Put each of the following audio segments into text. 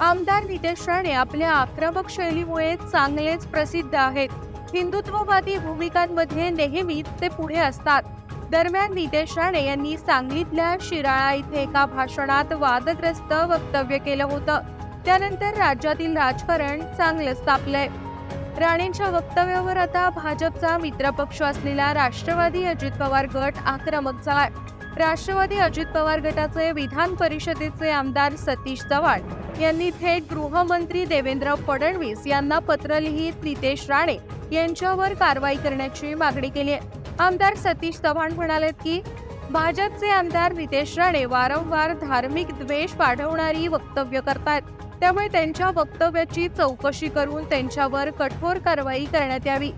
आमदार नितेश राणे आपल्या आक्रमक शैलीमुळे चांगलेच प्रसिद्ध आहेत. हिंदुत्ववादी भूमिकांमध्ये नेहमीच ते पुढे असतात. दरम्यान नितेश राणे यांनी सांगलीतल्या शिराळा इथे एका भाषणात वादग्रस्त वक्तव्य केलं होतं. त्यानंतर राज्यातील राजकारण चांगलंच तापलंय राणेंच्या वक्तव्यावर आता भाजपचा मित्रपक्ष असलेला राष्ट्रवादी अजित पवार गट आक्रमक झालाय. राष्ट्रवादी अजित पवार गटाचे विधान परिषदेचे आमदार सतीश चव्हाण यांनी थेट गृहमंत्री देवेंद्र फडणवीस यांना पत्र लिहित नितेश राणे यांच्यावर कारवाई करण्याची मागणी केली आहे. आमदार सतीश चव्हाण म्हणाले की भाजपचे आमदार नितेश राणे वारंवार धार्मिक द्वेष वाढवणारी वक्तव्य करतात त्यामुळे त्यांच्या वक्तव्याची चौकशी करून त्यांच्यावर कठोर कारवाई करण्यात यावी.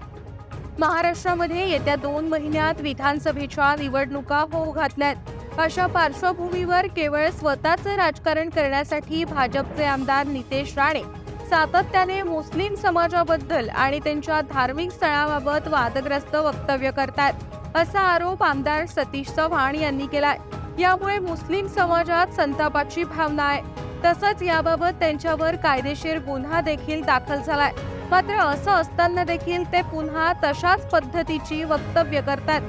महाराष्ट्रामध्ये येत्या दोन महिन्यात विधानसभेच्या निवडणुका होऊ घातल्यात. अशा पार्श्वभूमीवर केवळ स्वतःचं राजकारण करण्यासाठी भाजपचे आमदार नितेश राणे सातत्याने मुस्लिम समाजाबद्दल आणि त्यांच्या धार्मिक स्थळाबाबत वादग्रस्त वक्तव्य करतात असा आरोप आमदार सतीश चव्हाण यांनी केलाय. यामुळे मुस्लिम समाजात संतापाची भावना आहे. तसंच याबाबत त्यांच्यावर कायदेशीर गुन्हा देखील दाखल झालाय. मात्र असं असताना देखील ते पुन्हा तशाच पद्धतीची वक्तव्य करतात.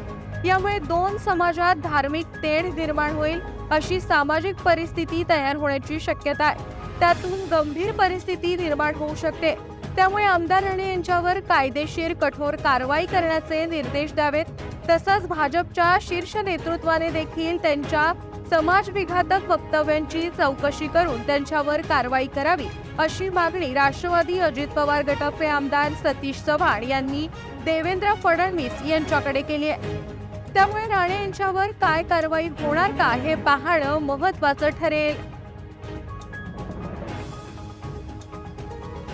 यामुळे दोन समाजात धार्मिक तेढ निर्माण होईल अशी सामाजिक परिस्थिती तयार होण्याची शक्यता आहे. त्यातून गंभीर परिस्थिती निर्माण होऊ शकते. त्यामुळे आमदार राणे यांच्यावर कायदेशीर कठोर कारवाई करण्याचे निर्देश द्यावेत. तसंच भाजपच्या शीर्ष नेतृत्वाने देखील त्यांच्या समाजविघातक वक्तव्यांची चौकशी करून त्यांच्यावर कारवाई करावी अशी मागणी राष्ट्रवादी अजित पवार गटाचे आमदार सतीश चव्हाण यांनी देवेंद्र फडणवीस यांच्याकडे केली आहे. त्यामुळे राणे यांच्यावर काय कारवाई होणार का हे पाहणं महत्वाचं ठरेल.